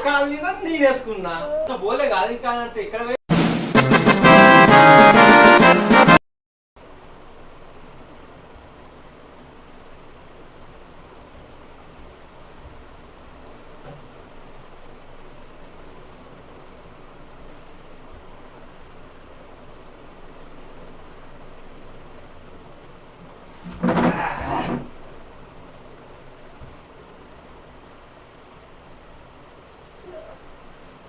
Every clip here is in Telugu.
కాలు మీద నేను వేసుకున్నా పోలే కాదు ఇంకా ఇక్కడ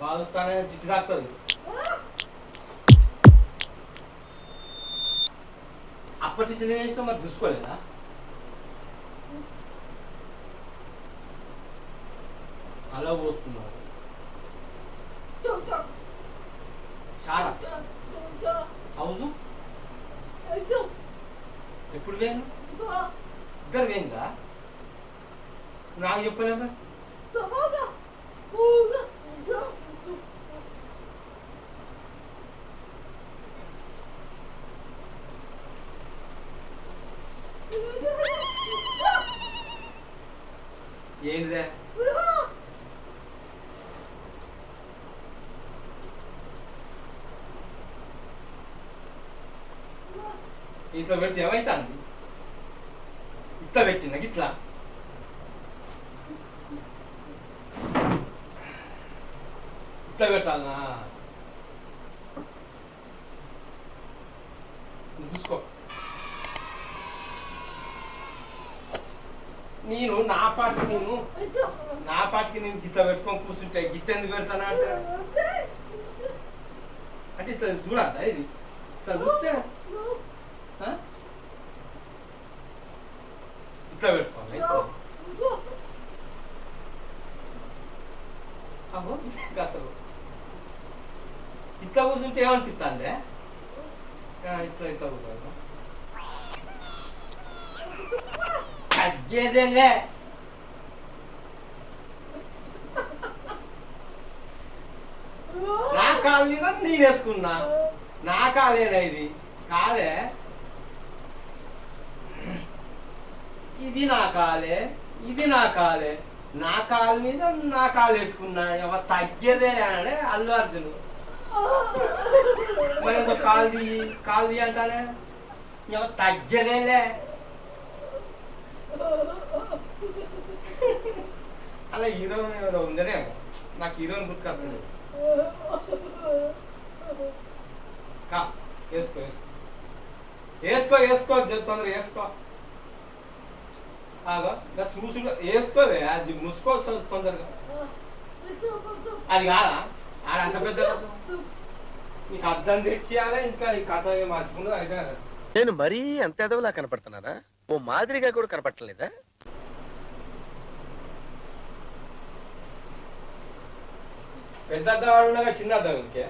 బాగుతానే జిట్టు తాకుతుంది అప్పటి నుంచి నేను చేసిన మరి చూసుకోలేదా అలా పోస్తున్నాడు చాలా హౌజు ఎప్పుడు వేను ఇద్దరు వేయిందా నాకు చెప్పలేదా ఇట్లా పెడితే ఏమైతుంది ఇట్లా పెట్టిన ఇట్లా ఇట్లా పెట్టాలనా చూసుకో నేను నా పాటికి నేను నా పాటికి నేను గిత్త పెట్టుకొని కూర్చుంటే గిత్త ఎందుకు పెడతానా అంటే అంటే ఇట్లా చూడద్దా ఇది ఇట్లా చూస్తే ఇట్లా పెట్టుకోవాలి అమ్మో, అసలు ఇట్లా కూర్చుంటే ఏమనిపిస్తుందే ఇట్లా ఇట్లా కూర్చోవాలి అజ్జేదేలే నా కాలు మీద నేను వేసుకున్నా నా కాదేనా ఇది కాదే ఇది నా కాలే ఇది నా కాలే. నా కాలు మీద నా కాలు వేసుకున్నా ఎవరు తగ్గేదే అంటే అల్లు అర్జున్. మరి ఏదో కాలు తీయి అంటానే? ఎవరు తగ్గేదేలే అలా హీరోయిన్ ఏదో ఉందనే నాకు హీరోయిన్ గుర్తుకొస్తుంది. కాస్త వేసుకో వేసుకో. వేసుకో వేసుకో తొందరగా వేసుకో. చూసుడు వేసుకోవే. అది ముసుకో తొందరగా. అది కాదా? ఆడ అంత పెద్ద నీకు అర్థం తెచ్చియాలి? ఇంకా ఈ కథ మార్చుకున్నది అయితే నేను మరీ అంత ఎదవలా కనపడుతున్నారా ఓ మాదిరిగా కూడా కనపడలేదా పెద్ద అద్దం ఉండగా చిన్న అద్దం ఇంకే?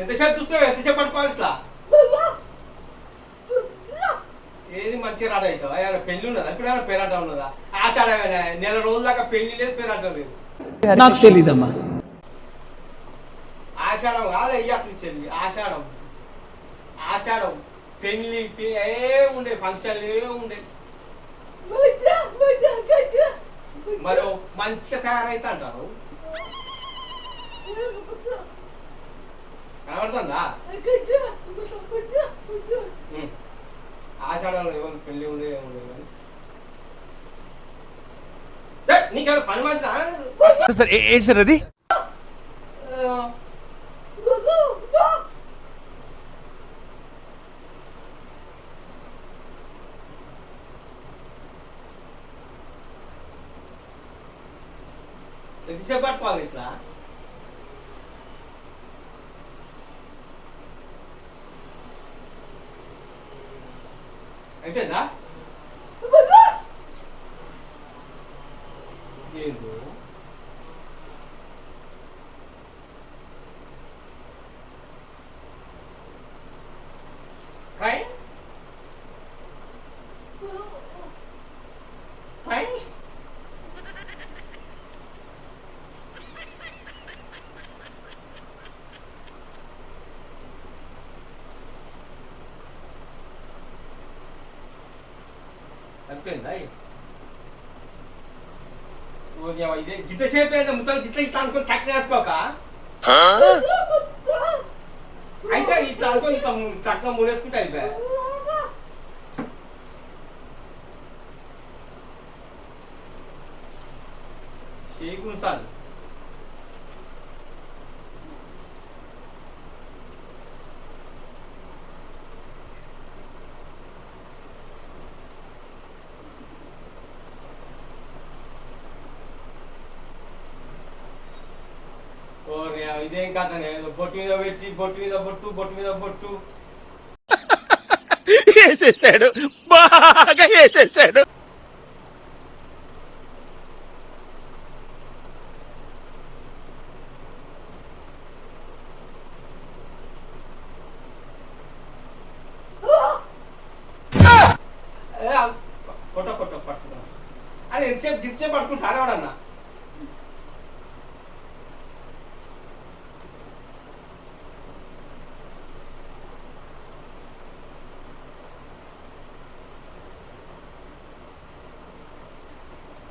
ఎంతసేపు చూస్తావు ఎంతసేపు పట్టుకోవాలి ఇట్లా? ఏది మంచిగా రాడ అవుతావా పెళ్ళి ఉన్నదా? ఇప్పుడు ఏమైనా పేరాట ఉన్నదా? ఆషాఢమేనా నెల రోజుల దాకా పెళ్ళి లేదు పేరాట లేదు. నాకు తెలీదమ్మా. ఆషాఢం కాదు అయ్యి అట్లా ఇచ్చేది ఆషాఢం. ఆషాఢం పెళ్ళి ఏ ఉండే ఫంక్షన్లు ఏ ఉండే. మరి మంచిగా తయారైతే అంటారు. కనబడుతుందా. ఆషాఢంలో ఎవరు పెళ్ళి ఉండే ఏం ఉండే కానీ నీకేమైనా పని మనిషి సార్ ఏంటి సార్ అది? ఎంతసేపు పట్టుకోవాలి ఇట్లా? అయిపోయిందా? ఏందో అయిపోయిందా ఓ దేవా, ఇదే గిట్ల సేపు అయితే ముత్తలు గిట్ల ఇట్లా అనుకుని టక్ వేసుకోక అయితే ఇట్లా అనుకో ఇట్లా టక్ మూడేసుకుంటే అయిపోయా చేకూరుస్తాను ఓరే ఇదేం కథ నేను బొట్టు మీద పెట్టి బొట్టు మీద బొట్టు బొట్టు మీద బొట్టు. వేసేసాడు. బాగా వేసేసాడు. కొట్ట కొట్ట పట్టుకున్నా అది ఎంతసేపు గిట్సేపు పట్టుకుంటారా వాడన్నా?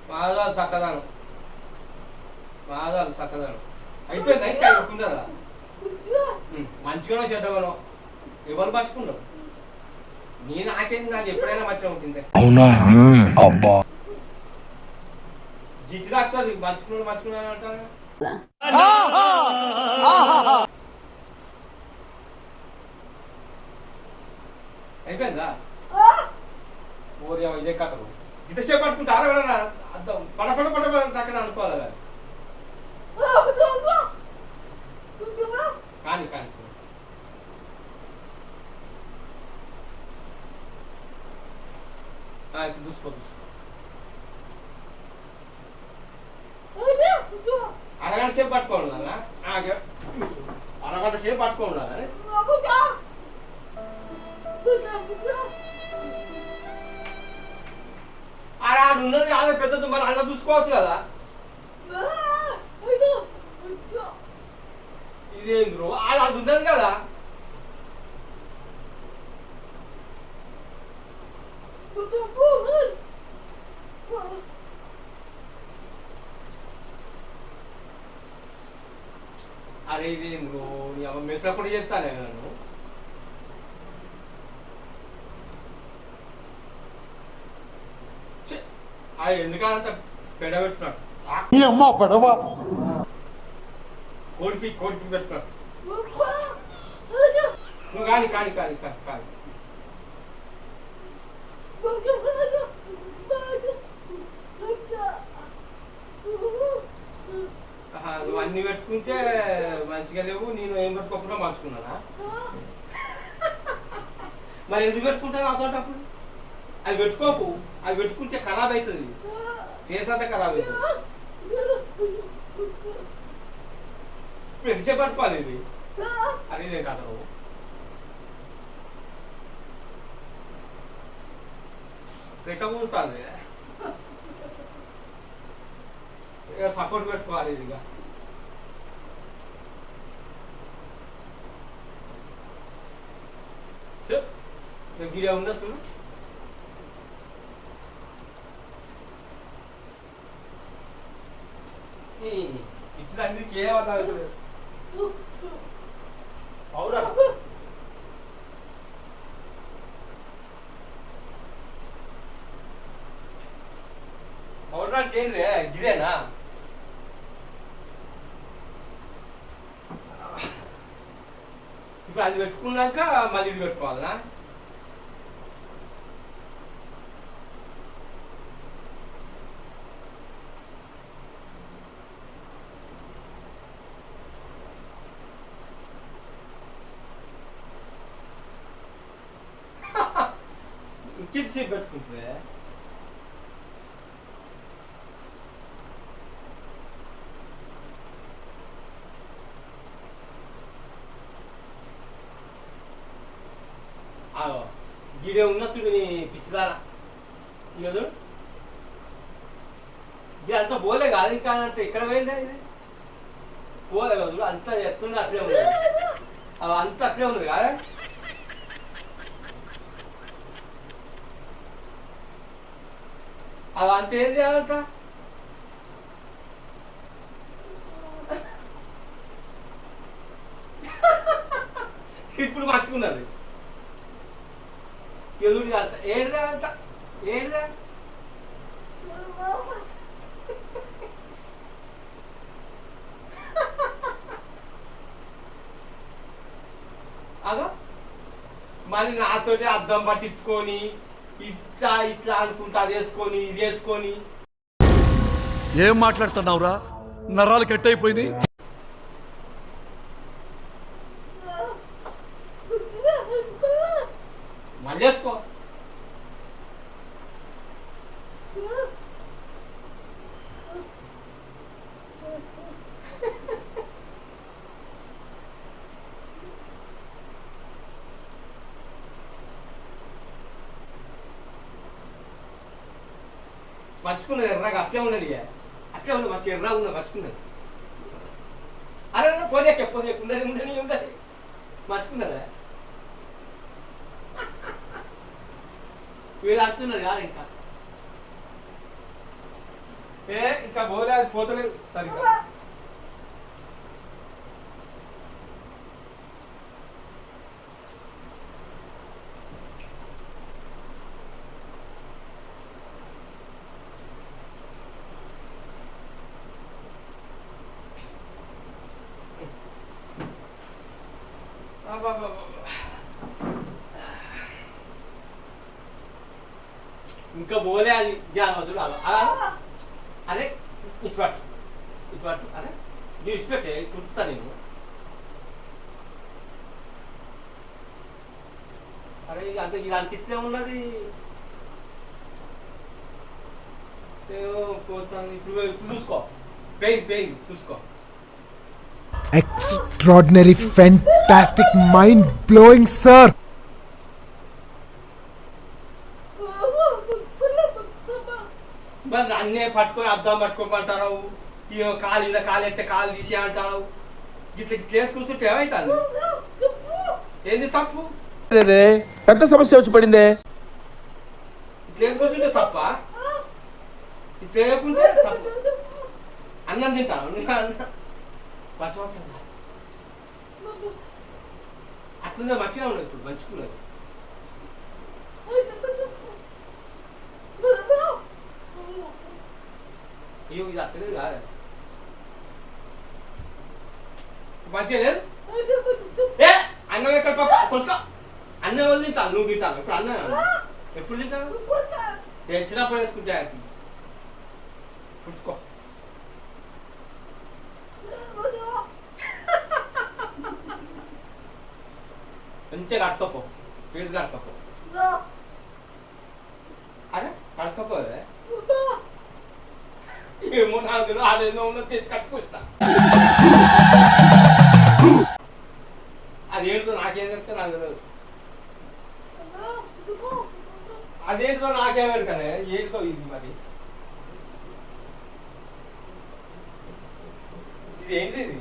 మాదాలు చక్కదాను మాదాలు చక్కదాను అయిపోయిందా? ఇంకా అయిపోతుందా మంచిగానో చెడ్డగానో ఎవరు పంచుకుంటారు నేను నాకేం నాకు ఎప్పుడైనా మంచిగా ఉంటుంది. అవునా? అబ్బా. జిట్టి తాకుతుంది మంచుకున్నాడు అయిపోయిందా? ఓరి ఇదే కథలు. ఇంతసేపు పట్టుకుంటారా ఎవడన్నా అద్దం పడ పడ పడ పడ అక్కడ అనుకోవాలి. కానీ కానీ. ఆ, ఇప్పుడు చూసుకో చూసుకో. అరగంట సేపు పట్టుకోండి. అరగంట సేపు పట్టుకోండి ఆడు ఉన్నది కాదు పెద్దది మరి అలా చూసుకోవచ్చు కదా? ఇదేంది బ్రో? అది అది ఉన్నది కదా? అరే ఇదేంది బ్రో? నీ అమ్మ మెసరా కూడా చెప్తానే నన్ను ఛే, ఎందుకంత పెడబెట్టున్నాడు అమ్మ పడవ. కోడికి కోడికి పెట్టున్నాడు నువ్వు కానీ కానీ కానీ కానీ నువ్వు అన్ని పెట్టుకుంటే మంచిగా లేవు నేను ఏం పెట్టుకోకుండా మార్చుకున్నానా మరి ఎందుకు పెట్టుకుంటాను అసలు అది పెట్టుకోకు. అది పెట్టుకుంటే ఖరాబ్ అవుతుంది. ఫేస్ అంతా ఖరాబ్ అవుతుంది. ఇప్పుడు ఎంతసేపు పట్టుకోవాలి ఇది? అనేది ఇదే కథ రెక్క పూస్తుంది ఇక సపోర్ట్ పెట్టుకోవాలి ఇది ఇక. చెప్. ఇక ఉందా చూడు? ఈ ఇచ్చిన అన్నిటికీ ఏ అర్థం అవుతుంది అవునా చేయండి ఇదేనా ఇప్పుడు అది పెట్టుకున్నాక మళ్ళీ ఇది పెట్టుకోవాలనా ఇంకింత సేపు పెట్టుకుంటుంది ఆగో గిడే ఉన్న చూడు నీ పిచ్చిదారా చూడు ఇది అంత పోలే కాదు ఇంకా అంత ఎక్కడ పోయిందా ఇది పోలే కదా అంత ఎత్తుంది అట్లే ఉంది అవి అంత అట్లే ఉంది కాదా అది అంత ఏం చేయాలంట ఇప్పుడు మర్చుకున్నది ఎదుటి అంత ఏడుదా అంత ఏడుదా అదో మరి నాతోటి అద్దం పట్టించుకొని ఇట్లా ఇట్లా అనుకుంటా అది వేసుకొని ఇది వేసుకొని. ఏం మాట్లాడుతున్నావురా? నరాలు కట్ అయిపోయినాయి మళ్ళీ వేసుకో. మర్చుకున్నది ఎర్రగా అట్లే ఉన్నది ఇక. అట్లే ఉన్నది మంచి ఎర్రగా ఉన్నది మర్చుకున్నది అరే ఫోన్ ఎక్క ఫోన్ ఉండని ఉండని మర్చుకున్నదా మీరు అంటున్నది కాదు ఇంకా. ఏ ఇంకా పోలే పోతలేదు. సరిగ్గా. ఇంకా పోలే అది జ్ఞానవతుడు అలా అలా అరే ఇటు పట్టు ఇటు పట్టు అరే ఇది విడిచిపెట్టే కుట్టుతా నేను అరే ఇది అంత ఇది అంత ఇట్లే ఉన్నది ఏమో పోతాను ఇప్పుడు ఇప్పుడు చూసుకో పెయిన్ పెయిన్ చూసుకో Extraordinary, fantastic, mind blowing, sir. మరి అన్నే పట్టుకొని అద్దం పట్టుకోమంటారు ఇక కాలు ఇలా కాలు ఎత్తే కాలు తీసి అంటావు ఇట్లా ఇట్లా వేసి కూర్చుంటే ఏమవుతుంది ఏంది తప్పు? పెద్ద సమస్య వచ్చి పడిందే. ఇట్లా వేసి కూర్చుంటే తప్ప? ఇట్లా వేయకుంటే తప్పు. అన్నం తింటాను వర్షం వస్తుందా అట్లుందే? మంచిగా ఉండదు ఇప్పుడు మంచుకున్నది అయ్యో ఇది అత్తలేదు కాదు మంచిగా లేదు ఏ అన్నం ఎక్కడ కొలుసుకో అన్నం వాళ్ళు తింటాను నువ్వు తింటాను ఇప్పుడు అన్నం ఎప్పుడు తింటాను తెచ్చినప్పుడు వేసుకుంటే అది పుడుచుకో మంచిగా కట్టుకోపో ఫేస్ కట్టుకోపో అరే కట్టుకోపోదే ఏమో నాకు తెలియదు ఆడేదో ఉన్నో తెచ్చి కట్టుకొస్తా అది ఏంటో నాకేం చెప్తే నాకు తెలియదు అదేంటో నాకేమని కదా ఏంటో ఇది మరి? ఇది ఏంటి ఇది?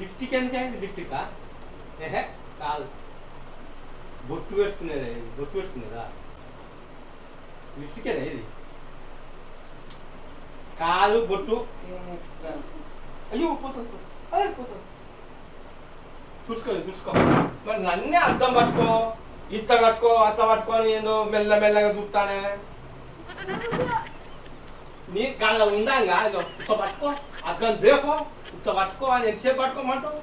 లిఫ్ట్కి ఎందుకైంది లిఫ్ట్కా ఏహే కాదు. బొట్టు పెట్టుకునేది బొట్టు పెట్టుకునేదా? లిఫ్ట్కేనా ఇది. కాదు బొట్టు. అయ్యో పోతుంది అదే పోతుంది. చూసుకో చూసుకో మరి నన్నే అద్దం పట్టుకో. ఇత్త పట్టుకో అత్త పట్టుకొని ఏందో మెల్ల మెల్లగా చూస్తానే నీ గల్ల ఉందంగా ఇదో పట్టుకో అద్దం దేకో ఇంత పట్టుకో అని ఎంతసేపు పట్టుకోమంటావు?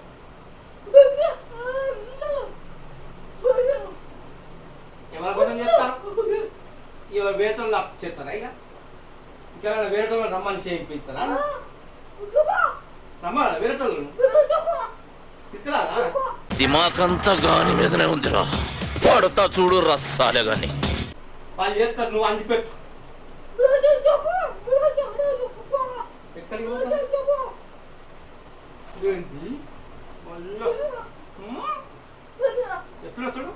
ఎవరు వేటోళ్ళు అప్ చేస్తారా ఇక? ఇంకా వేరేటోళ్ళు రమ్మని చేయిస్తారా రమ్మని వేరేటోళ్ళు? తీసుకురా దిమాక్ అంతా గాని మీదనే ఉందిరా. పడతా చూడు రస్సాలే గాని. వాళ్ళు చేస్తారు నువ్వు అంది పెట్టు ఎక్కడికి పోతావు? ఎట్లా చూడు.